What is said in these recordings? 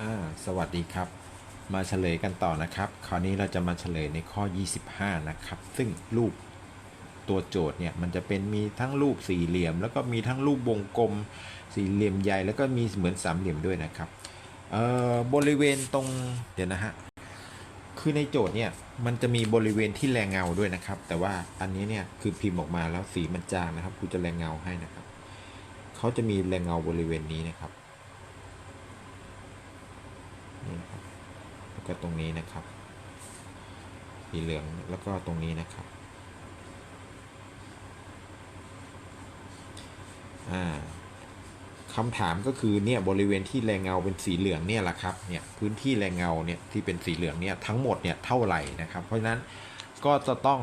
อ่าสวัสดีครับ มาเฉลยกันต่อนะครับ คราวนี้เราจะมาเฉลยในข้อ 25 นะครับ ซึ่งรูปตัวโจทย์เนี่ยมันจะเป็นมีทั้งรูปสี่เหลี่ยม แล้วก็มีทั้งรูปวงกลม สี่เหลี่ยมใหญ่แล้วก็มีเหมือนสามเหลี่ยมด้วยนะครับเอ่อบริเวณตรงเดี๋ยวนะฮะคือในโจทย์เนี่ยมันจะมีบริเวณที่แรงเงาด้วยนะครับ แต่ว่าอันนี้เนี่ยคือพิมพ์ออกมาแล้วสีมันจางนะครับครูจะแรงเงาให้นะครับเขาจะมีแรงเงาบริเวณนี้นะครับนี่นะครับแล้ว ก็ตรงนี้นะครับ สีเหลืองแล้วก็ตรงนี้นะครับคำถามก็คือเนี่ยบริเวณที่แรงเงาเป็นสีเหลืองเนี่ยแหละครับเนี่ยพื้นที่แรงเงาเนี่ยที่เป็นสีเหลืองเนี่ยทั้งหมดเนี่ยเท่าไหร่นะครับ เพราะฉะนั้นก็จะต้อง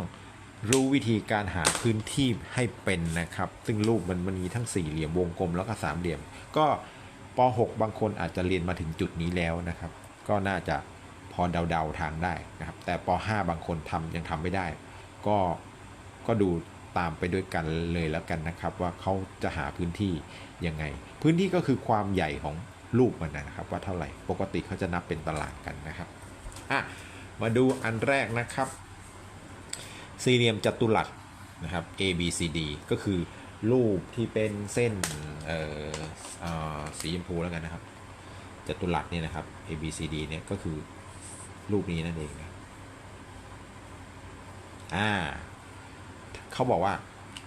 รู้วิธีการหาพื้นที่ให้เป็นนะครับ ซึ่งรูปมันมันมีทั้งสี่เหลี่ยมวงกลมแล้วก็สามเหลี่ยม ก็ป .6 บางคนอาจจะเรียนมาถึงจุดนี้แล้วนะครับ ก็น่าจะ พอเดาๆทางได้นะครับ แต่ป .5 บางคนทำยังทำไม่ได้ ก็ก็ดูตามไปด้วยกันเลยแล้วกันนะครับ ว่าเขาจะหาพื้นที่ยังไง พื้นที่ก็คือความใหญ่ของรูปมันนะครับ ว่าเท่าไหร่ปกติเขาจะนับเป็นตารางกันนะครับอะมาดูอันแรกนะครับ สี่เหลี่ยมจัตุรัสนะครับ A B C D ก็คือรูปที่เป็นเส้นเอ่อสีชมพูแล้วกันนะครับจัตุรัสเนี่ยนะครับ A B C D เนี่ยก็คือ รูปนี้นั่นเองนะอ่าเขาบอกว่า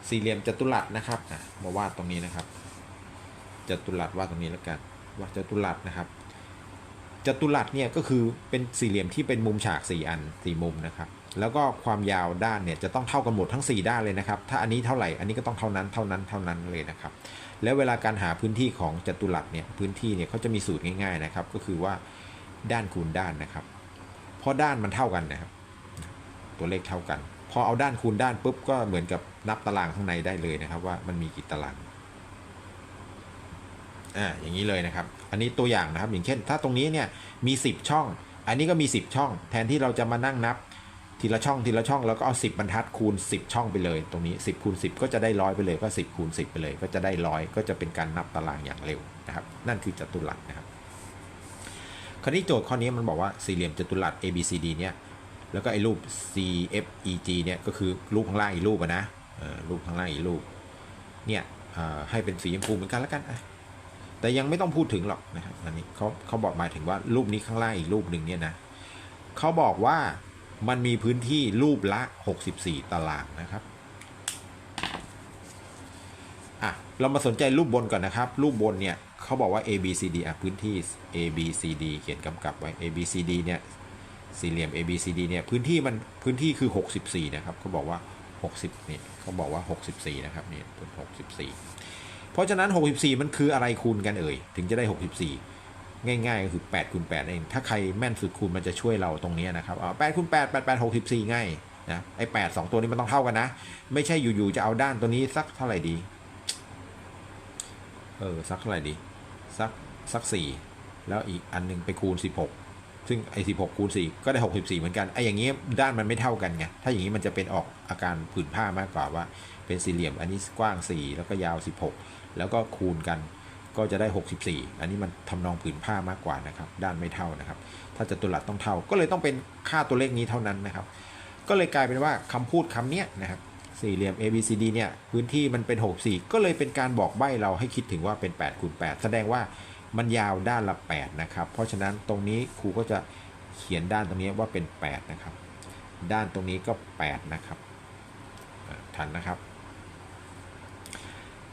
สี่เหลี่ยมจัตุรัสนะครับมาวาดตรงนี้นะครับจัตุรัสวาดตรงนี้แล้วกันว่าจัตุรัสนะครับจัตุรัสเนี่ยก็คือเป็นสี่เหลี่ยมที่เป็นมุมฉาก 4 อันสี่มุมนะครับ แล้วก็ความยาวด้านเนี่ยจะต้องเท่ากันหมดทั้ง 4 ด้านเลยนะครับ ถ้าอันนี้เท่าไหร่ อันนี้ก็ต้องเท่านั้นเท่านั้นเท่านั้นเลยนะครับ แล้วเวลาการหาพื้นที่ของจัตุรัสเนี่ยพื้นที่เนี่ยเขาจะมีสูตรง่ายๆนะครับ ก็คือว่าด้านคูณด้านนะครับ เพราะด้านมันเท่ากันนะครับ ตัวเลขเท่ากัน พอเอาด้านคูณด้านปุ๊บก็เหมือนกับนับตารางข้างในได้เลยนะครับ ว่ามันมีกี่ตารางอ่าอย่างนี้เลยนะครับ อันนี้ตัวอย่างนะครับ อย่างเช่น ถ้าตรงนี้เนี่ยมี 10 ช่อง อันนี้ก็มี 10 ช่อง แทนที่เราจะมานั่งนับ ทีละช่องทีละช่องแล้วก็เอา 10 บรรทัดคูณ 10 ช่องไปเลย ตรงนี้ 10คูณ10 ก็จะได้ร้อยไปเลยก็ 10คูณ10 ไปเลย ก็จะได้ร้อยก็จะเป็นการนับตารางอย่างเร็วนะครับ นั่นคือจัตุรัสนะครับ คราวนี้โจทย์ข้อนี้มันบอกว่าสี่เหลี่ยมจัตุรัส A B C D เนี่ยแล้วก็ไอ้รูป C F E G เนี่ยก็คือรูปข้างล่างอีกรูปะนะรูปข้างล่างอีกรูปเนี่ยให้เป็นสีชมพูเหมือนกันแล้วกันแต่ยังไม่ต้องพูดถึงหรอกนะครับอันนี้เขาเขาบอกหมายถึงว่ารูปนี้ข้างล่างอีกรูปหนึ่งเนี่ยนะเขาบอกว่ามันมีพื้นที่รูปละ 64 ตารางนะครับอะเรามาสนใจรูปบนก่อนนะครับ รูปบนเนี่ย เขาบอกว่า A B C D อะพื้นที่ A B C D เขียนกำกับไว้ A B C D เนี่ยสี่เหลี่ยม A B C D เนี่ยพื้นที่มันพื้นที่คือ 64 นะครับเขาบอกว่า 60นี่เขาบอกว่า 64 นะครับนี่เป็น64 เพราะฉะนั้น 64 มันคืออะไรคูณกันเอ่ย ถึงจะได้ 64 ง่ายๆก็คือ8คูณ8เองถ้าใครแม่นสุดคูณมันจะช่วยเราตรงนี้นะครับเอา8คูณ8 8 8 64 ง่ายนะไอ้8 2 ตัวนี้มันต้องเท่ากันนะ ไม่ใช่อยู่ๆจะเอาด้านตัวนี้สักเท่าไหร่ดี เออ สักเท่าไหร่ดี สักสัก4แล้วอีกอันหนึงไปคูณ 16 ซึ่งไอ้16คูณ4ก็ได้ 64 เหมือนกันไอ้อย่างงี้ด้านมันไม่เท่ากันไงถ้าอย่างนี้มันจะเป็นออกอาการผื่นผ้ามากกว่าว่า เป็นสี่เหลี่ยมอันนี้กว้าง 4 แล้วก็ยาว 16 แล้วก็คูณกันก็จะได้ 64 อันนี้มันทำนองผืนผ้ามากกว่านะครับ ด้านไม่เท่านะครับ ถ้าจัตุรัสต้องเท่า ก็เลยต้องเป็นค่าตัวเลขนี้เท่านั้นนะครับ ก็เลยกลายเป็นว่าคำพูดคำเนี้ยนะครับ สี่เหลี่ยม A B C D เนี่ยพื้นที่มันเป็น 64 ก็เลยเป็นการบอกใบ้เราให้คิดถึงว่าเป็น8คูณ8แสดงว่ามันยาวด้านละ8นะครับเพราะฉะนั้นตรงนี้ครูก็จะเขียนด้านตรงนี้ว่าเป็น8นะครับด้านตรงนี้ก็8นะครับอะทันนะครับ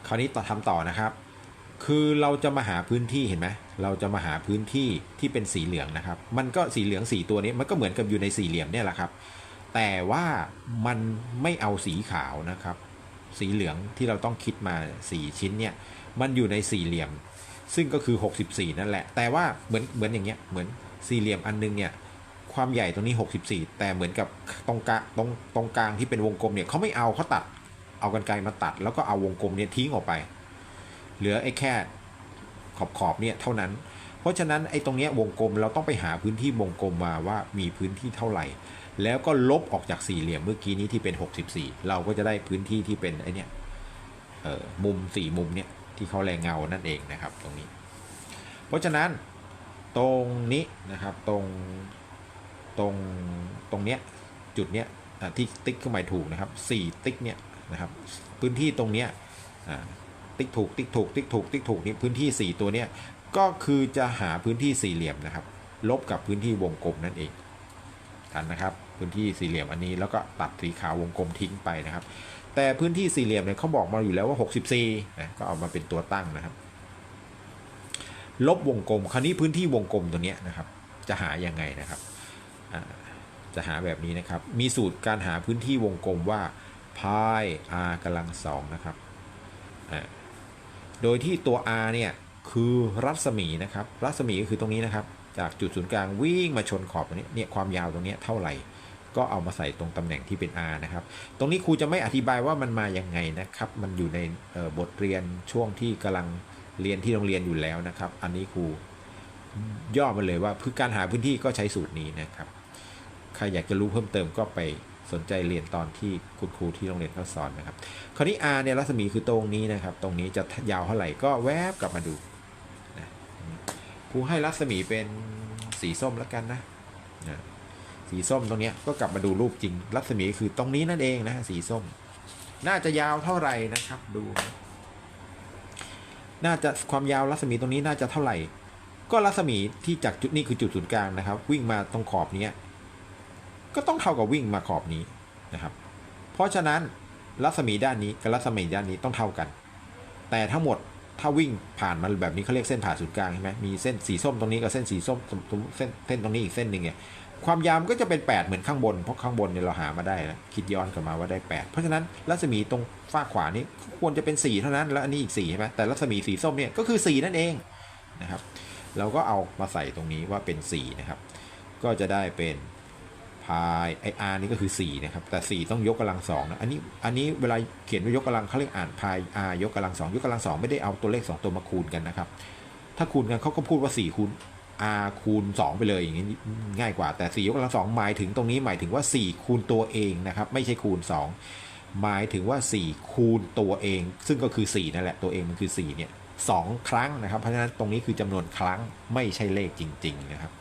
คราวนี้ต่อทำต่อนะครับ คือเราจะมาหาพื้นที่เห็นไหมเราจะมาหาพื้นที่ที่เป็นสีเหลืองนะครับ มันก็สีเหลืองสีตัวนี้มันก็เหมือนกับอยู่ในสี่เหลี่ยมเนี่ยแหละครับ แต่ว่ามันไม่เอาสีขาวนะครับ สีเหลืองที่เราต้องคิดมาสี่ชิ้นเนี่ย มันอยู่ในสี่เหลี่ยม ซึ่งก็คือ 64 นั่นแหละ แต่ว่าเหมือนเหมือนอย่างเงี้ย เหมือนสี่เหลี่ยมอันนึงเนี่ย ความใหญ่ตรงนี้ 64 แต่เหมือนกับตรงกลางตรงตรงกลางที่เป็นวงกลมเนี่ยเขาไม่เอาเขาตัด เอากันไกลมาตัด แล้วก็เอาวงกลมเนี่ยทิ้งออกไป เหลือไอ้แค่ขอบขอบเนี่ยเท่านั้น เพราะฉะนั้นไอ้ตรงเนี้ยวงกลมเราต้องไปหาพื้นที่วงกลมมาว่ามีพื้นที่เท่าไหร่ แล้วก็ลบออกจากสี่เหลี่ยมเมื่อกี้นี้ที่เป็น 64 เราก็จะได้พื้นที่ที่เป็นไอ้นี่มุมสี่มุมเนี่ยที่เขาแรงเงานั่นเองนะครับตรงนี้ เพราะฉะนั้นตรงนี้นะครับตรงตรงตรงเนี้ยจุดเนี้ยที่ติ๊กเครื่องหมายถูกนะครับสี่ติ๊กเนี้ยนะครับพื้นที่ตรงเนี้ยติ๊กถูกติ๊กถูกติ๊กถูกติ๊กถูกนี่พื้นที่สี่ตัวเนี้ย ก็คือจะหาพื้นที่สี่เหลี่ยมนะครับ ลบกับพื้นที่วงกลมนั่นเองทันนะครับ พื้นที่สี่เหลี่ยมอันนี้แล้วก็ตัดสีขาววงกลมทิ้งไปนะครับ แต่พื้นที่สี่เหลี่ยมเนี่ยเขาบอกมาอยู่แล้วว่า 64นะก็เอามาเป็นตัวตั้งนะครับ ลบวงกลมคราวนี้พื้นที่วงกลมตัวเนี้ยนะครับ จะหายังไงนะครับจะหาแบบนี้นะครับ มีสูตรการหาพื้นที่วงกลมว่าพาย r กำลังสองนะครับ โดยที่ตัว r เนี่ย คือรัศมีนะครับ รัศมีก็คือตรงนี้นะครับ จากจุดศูนย์กลางวิ่งมาชนขอบตรงนี้เนี่ยความยาวตรงนี้เท่าไหร่ ก็เอามาใส่ตรงตำแหน่งที่เป็น R นะครับ ตรงนี้ครูจะไม่อธิบายว่ามันมาอยังไงนะครับ มันอยู่ในบทเรียนช่วงที่กำลังเรียนที่โรงเรียนอยู่แล้วนะครับ อันนี้ครูย่อมาเลยว่าคือการหาพื้นที่ก็ใช้สูตรนี้นะครับ ใครอยากจะรู้เพิ่มเติมก็ไปสนใจเรียนตอนที่คุณครูที่โรงเรียนเขาสอนนะครับ คราวนี้ R เนี่ยรัศมีคือตรงนี้นะครับ ตรงนี้จะยาวเท่าไหร่ก็แวบกลับมาดู ครูให้รัศมีเป็นสีส้มแล้วกันนะนะสีส้มตรงนี้ก็กลับมาดูรูปจริง รัศมีคือตรงนี้นั่นเองนะสีส้ม น่าจะยาวเท่าไหร่นะครับดู น่าจะความยาวรัศมีตรงนี้น่าจะเท่าไหร่ ก็รัศมีที่จากจุดนี้คือจุดศูนย์กลางนะครับ วิ่งมาตรงขอบนี้ก็ต้องเท่ากับวิ่งมาขอบนี้นะครับ เพราะฉะนั้นรัศมีด้านนี้กับรัศมีด้านนี้ต้องเท่ากัน แต่ทั้งหมด ถ้าวิ่งผ่านมาแบบนี้เขาเรียกเส้นผ่าศูนย์กลางใช่ไหมมีเส้นสีส้มตรงนี้กับเส้นสีส้มเส้นเส้นตรงนี้อีกเส้นหนึ่งเนี่ยความยาวมันก็จะเป็น 8 เหมือนข้างบน เพราะข้างบนเนี่ยเราหามาได้นะคิดย้อนกลับมาว่าได้ 8 เพราะฉะนั้นรัศมีตรงฝ้าขวานี้ควรจะเป็น 4 เท่านั้น แล้วอันนี้อีก4ใช่ไหมแต่รัศมีสีส้มเนี่ยก็คือ 4 นั่นเองนะครับ เราก็เอามาใส่ตรงนี้ว่าเป็น 4 นะครับ ก็จะได้เป็น พายไออาร์นี่ก็คือ4นะครับแต่ 4 ต้องยกกำลังสองนะอันนี้อันนี้เวลาเขียนว่ายกกำลังเขาเรียกอ่านพายอายกกำลังสองยกกำลังสองไม่ได้เอาตัวเลข 2 ตัวมาคูณกันนะครับ ถ้าคูณกันเขาก็พูดว่า 4 คูณ r คูณ 2 ไปเลยอย่างนี้ง่ายกว่าแต่ 4 ยกกำลังสองหมายถึงตรงนี้หมายถึงว่า 4 คูณตัวเองนะครับ ไม่ใช่คูณ 2 หมายถึงว่า 4 คูณตัวเอง ซึ่งก็คือ 4 นั่นแหละตัวเองมันคือ 4 เนี่ยสองครั้งนะครับ เพราะฉะนั้นตรงนี้คือจำนวนครั้งไม่ใช่เลขจริง ๆ นะครับ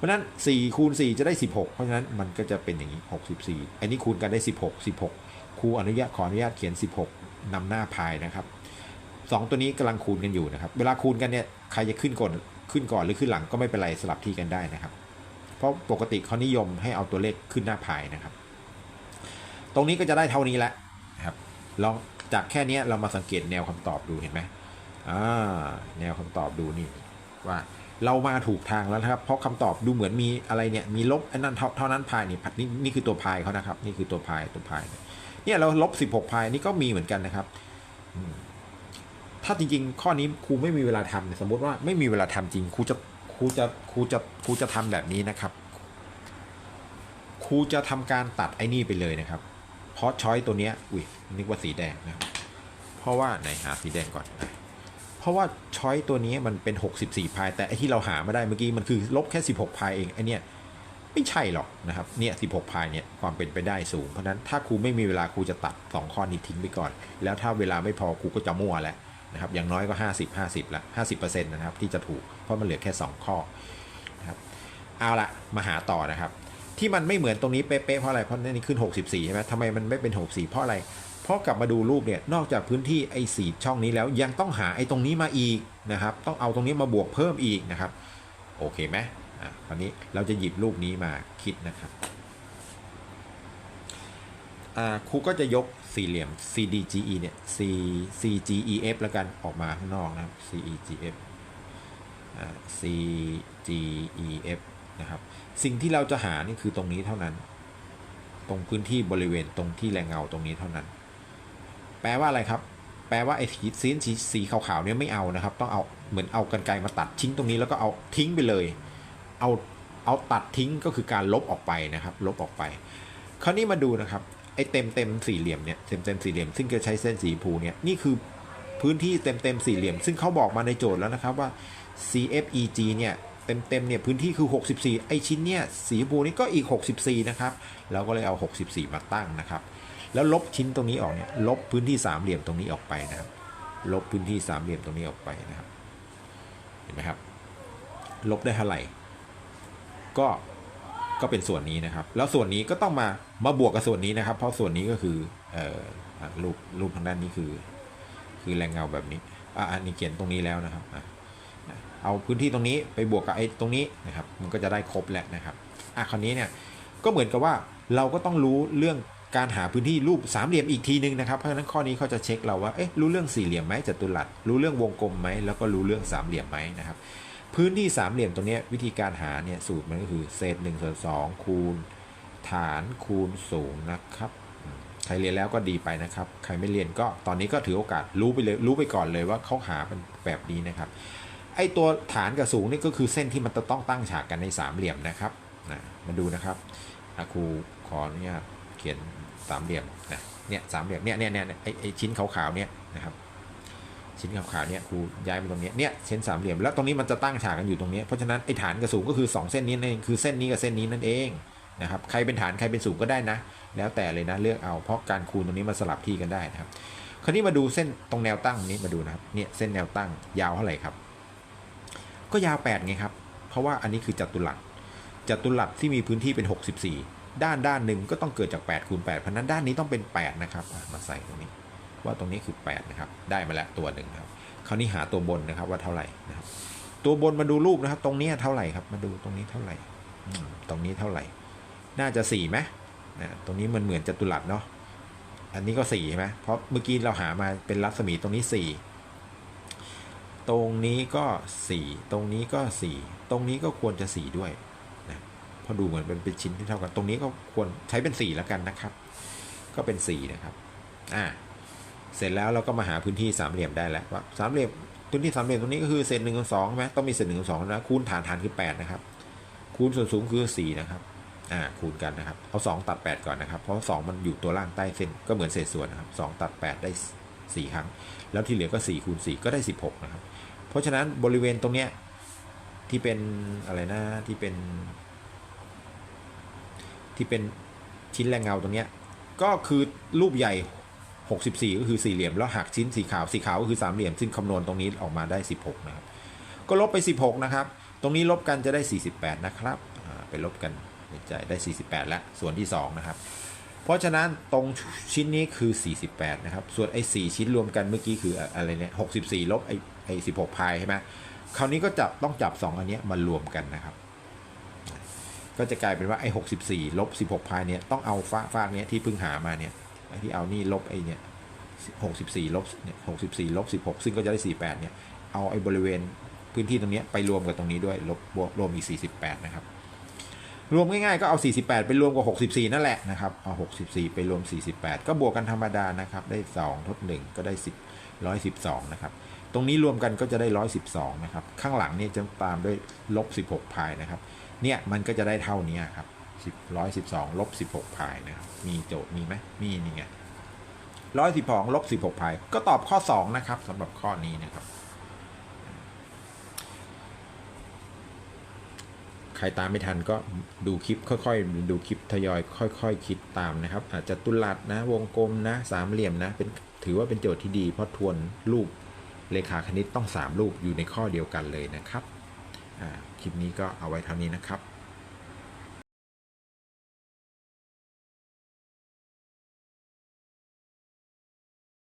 เพราะนั้น4คูณ4จะได้ 16 เพราะฉะนั้นมันก็จะเป็นอย่างนี้ 64 อันนี้คูณกันได้ 16 16 ครูอนุญาตขออนุญาตเขียน 16นำหน้าพายนะครับ 2 ตัวนี้กำลังคูณกันอยู่นะครับ เวลาคูณกันเนี่ยใครจะขึ้นก่อนขึ้นก่อนหรือขึ้นหลังก็ไม่เป็นไรสลับที่กันได้นะครับ เพราะปกติเขานิยมให้เอาตัวเลขขึ้นหน้าพายนะครับ ตรงนี้ก็จะได้เท่านี้แหละนะครับลองจากแค่นี้เรามาสังเกตแนวคำตอบดูเห็นไหมอ่าแนวคำตอบดูนี่ว่า เรามาถูกทางแล้วนะครับ เพราะคำตอบดูเหมือนมีอะไรเนี่ยมีลบอ้นั่นเท่านั้นพายนี่นี่นี่คือตัวพายเขานะครับ นี่คือตัวพายตัวพายเนี่ยเราลบ16พายนี่ก็มีเหมือนกันนะครับถ้าจริงๆ ข้อนี้ครูไม่มีเวลาทำเนี่ยสมมติว่าไม่มีเวลาทำจริงครูจะครูจะครูจะครูจะทำแบบนี้นะครับครูจะทำการตัดไอ้นี่ไปเลยนะครับ เพราะช้อยตัวเนี้ยอุ้ยนึกว่าสีแดงนะครับเพราะว่าไหนหาสีแดงก่อนนะ เพราะว่าช้อยตัวนี้มันเป็น 64พาย แต่ไอที่เราหาไม่ได้เมื่อกี้มันคือลบแค่ 16พายเองไอเนี่ยไม่ใช่หรอกนะครับเนี่ย16พายเนี่ยความเป็นไปได้สูง เพราะนั้นถ้าครูไม่มีเวลาครูจะตัด 2 ข้อนี้ทิ้งไปก่อน แล้วถ้าเวลาไม่พอครูก็จะมั่วแหละนะครับอย่างน้อยก็ 50 50ละ50%นะครับที่จะถูกเพราะมันเหลือแค่ 2 ข้อนะครับเอาละมาหาต่อนะครับ ที่มันไม่เหมือนตรงนี้เป๊ะๆเพราะอะไรเพราะนี่ขึ้น 64ใช่ไหมทำไมมันไม่เป็น 64 เพราะอะไร พราะกลับมาดูรูปเนี่ยนอกจากพื้นที่ไอ้สีช่องนี้แล้วยังต้องหาไอ้ตรงนี้มาอีกนะครับ ต้องเอาตรงนี้มาบวกเพิ่มอีกนะครับ โอเคไหมอะคราวนี้เราจะหยิบรูปนี้มาคิดนะครับอ่าครูก็จะยกสี่เหลี่ยม CDGE เนี่ย C CGEF แล้วกันออกมาข้างนอกนะครับ CEGF CGEF นะครับ สิ่งที่เราจะหานี่คือตรงนี้เท่านั้น ตรงพื้นที่บริเวณตรงที่แรงเงาตรงนี้เท่านั้น แปลว่าอะไรครับ แปลว่าไอ้สีสีสีสีขาวๆเนี่ยไม่เอานะครับ ต้องเอาเหมือนเอากันไกรมาตัดทิ้งตรงนี้แล้วก็เอาทิ้งไปเลย เอาเอาตัดทิ้งก็คือการลบออกไปนะครับ ลบออกไป คราวนี้มาดูนะครับไอ้เต็มเต็มสี่เหลี่ยมเนี่ยเต็มเต็มสี่เหลี่ยมซึ่งจะใช้เส้นสีผูเนี่ยนี่คือพื้นที่เต็มเต็มสี่เหลี่ยม ซึ่งเขาบอกมาในโจทย์แล้วนะครับว่า CFEG เนี่ยเต็มเต็มเนี่ยพื้นที่คือ 64 ไอชิ้นเนี่ยสีชมพูนี่ก็อีก 64 นะครับ เราก็เลยเอา 64 มาตั้งนะครับ แล้วลบชิ้นตรงนี้ออกเนี่ยลบพื้นที่สามเหลี่ยมตรงนี้ออกไปนะครับ ลบพื้นที่สามเหลี่ยมตรงนี้ออกไปนะครับ เห็นไหมครับ ลบได้เท่าไหร่ก็ก็เป็นส่วนนี้นะครับ แล้วส่วนนี้ก็ต้องมามาบวกกับส่วนนี้นะครับ เพราะส่วนนี้ก็คือเอ่อรูปรูปทางด้านนี้คือ คือแรงเงาแบบนี้อะอันนี้เขียนตรงนี้แล้วนะครับอะเอาพื้นที่ตรงนี้ไปบวกกับไอ้ตรงนี้นะครับ มันก็จะได้ครบแล้วนะครับอะคราวนี้เนี่ยก็เหมือนกับว่าเราก็ต้องรู้เรื่อง การหาพื้นที่รูปสามเหลี่ยมอีกทีนึงนะครับ เพราะฉะนั้นข้อนี้เขาจะเช็คเราว่าเอ๊ะรู้เรื่องสี่เหลี่ยมไหมจัตุรัสรู้เรื่องวงกลมไหมแล้วก็รู้เรื่องสามเหลี่ยมไหมนะครับ พื้นที่สามเหลี่ยมตรงนี้วิธีการหาเนี่ยสูตรมันก็คือเศษ1ส่วน2คูณ ฐานคูณสูงนะครับใครเรียนแล้วก็ดีไปนะครับ ใครไม่เรียนก็ตอนนี้ก็ถือโอกาสรู้ไปเลยรู้ไปก่อนเลยว่าเขาหาเป็นแบบนี้นะครับ ไอตัวฐานกับสูงนี่ก็คือเส้นที่มันจะต้องตั้งฉากกันในสามเหลี่ยมนะครับนะมาดูนะครับครูขออนุญาตเขียน สามเหลี่ยมนะเนี่ยสามเหลี่ยมเนี่ยเนี่ยเนี่ยไอไอชิ้นขาวๆเนี่ยนะครับชิ้นขาวๆเนี่ยครูย้ายมาตรงเนี้ยเนี่ยเส้นสามเหลี่ยมแล้วตรงนี้มันจะตั้งฉากกันอยู่ตรงเนี้ยเพราะฉะนั้นไอ้ฐานกับสูงก็คือ 2 เส้นนี้นั่นเองคือเส้นนี้กับเส้นนี้นั่นเองนะครับใครเป็นฐานใครเป็นสูงก็ได้นะ แล้วแต่เลยนะเลือกเอาเพราะการคูณตรงนี้มันสลับที่กันได้นะครับ คราวนี้มาดูเส้นตรงแนวตั้งนี้มาดูนะครับเนี่ยเส้นแนวตั้งยาวเท่าไหร่ครับ ก็ยาว8ไงครับเพราะว่าอันนี้คือจัตุรัสจัตุรัสที่มีพื้นที่เป็น 64 ด้านด้านหนึ่งก็ต้องเกิดจาก8คูณ8เพราะนั้นด้านนี้ต้องเป็น 8 นะครับมาใส่ตรงนี้ ว่าตรงนี้คือ 8 นะครับ ได้มาแล้วตัวหนึ่งครับคราวนี้หาตัวบนนะครับว่าเท่าไหร่นะครับ ตัวบนมาดูรูปนะครับ ตรงนี้เท่าไหร่ครับ มาดูตรงนี้เท่าไหร่ตรงนี้เท่าไหร่ น่าจะ4ไหมนะตรงนี้มันเหมือนจัตุรัสเนาะอันนี้ก็4ใช่ไหมเพราะเมื่อกี้เราหามาเป็นรัศมีตรงนี้ 4 ตรงนี้ก็ 4 ตรงนี้ก็ 4 ตรงนี้ก็ควรจะ 4 ด้วย ราะดูเหมือนเป็นเป็นชิ้นที่เท่ากัน ตรงนี้ก็ควรใช้เป็น4แล้วกันนะครับ ก็เป็น4นะครับอ่าเสร็จแล้วเราก็มาหาพื้นที่สามเหลี่ยมได้แล้วว่าสามเหลี่ยมพื้นที่สามเหลี่ยมตรงนี้ก็คือเศษหนึ่งส่วนสองใช่ไหมต้องมีเศษหนึ่งส่วนสองนะคูณฐานฐานคือแปดนะครับคูณส่วนสูงคือสี่นะครับอ่าคูณกันนะครับเอาสองตัดแปดก่อนนะครับเพราะสองมันอยู่ตัวล่างใต้เส้นก็เหมือนเศษส่วนนะครับสองตัดแปดได้สี่ครั้ง แล้วที่เหลือก็สี่คูณสี่ก็ได้สิบหกนะครับเพราะฉะนั้นบริเวณตรงเนี้ยที่เป็นอะไรนะที่เป็น ที่เป็นชิ้นแรงเงาตรงเนี้ยก็คือรูปใหญ่ 64 ก็คือสี่เหลี่ยม แล้วหักชิ้นสีขาวสีขาวก็คือสามเหลี่ยม ซึ่งคำนวณตรงนี้ออกมาได้ 16 นะครับ ก็ลบไป 16 นะครับ ตรงนี้ลบกันจะได้ 48 นะครับไปลบกันในใจได้ 48 แล้ว ส่วนที่ 2 นะครับ เพราะฉะนั้นตรงชิ้นนี้คือ 48 นะครับ ส่วนไอ้4ชิ้นรวมกันเมื่อกี้คืออะไรเนี่ย64 ลบไอ้ไอ้16 พายใช่ไหมคราวนี้ก็จับต้องจับ 2 อันนี้มารวมกันนะครับ ก็จะกลายเป็นว่าไอ้64ลบ16พายเนี่ยต้องเอาฟากฟากเนี้ยที่เพิ่งหามาเนี่ยไอ้ที่เอานี่ลบไอ้เนี่ย64ลบเนี่ย64ลบ16ซึ่งก็จะได้48เนี่ยเอาไอ้บริเวณพื้นที่ตรงเนี้ยไปรวมกับตรงนี้ด้วยลบบวกรวมอีก48นะครับรวมง่ายๆก็เอา 48 ไปรวมกับ 64 นั่นแหละนะครับ เอา 64 ไปรวม 48 ก็บวกกันธรรมดานะครับ ได้ 2 ทด 1 ก็ได้ 10 112 นะครับ ตรงนี้รวมกันก็จะได้ 112 นะครับ ข้างหลังนี่ยจะตามด้วยลบ 16 พายนะครับ เนี่ยมันก็จะได้เท่านี้ครับ10 112ลบ16พายนะครับมีโจทย์มีไหมมีนี่ไง112ลบ16พายก็ตอบข้อ 2 นะครับสำหรับข้อนี้นะครับ ใครตามไม่ทันก็ดูคลิปค่อยๆ ดูคลิปทยอยค่อยๆคิดตามนะครับ อาจจะตุลัดนะวงกลมนะสามเหลี่ยมนะเป็นถือว่าเป็นโจทย์ที่ดีเพราะทวนรูปเลขาคณิตต้อง 3 รูปอยู่ในข้อเดียวกันเลยนะครับ คลิปนี้ก็เอาไว้เท่านี้นะครับ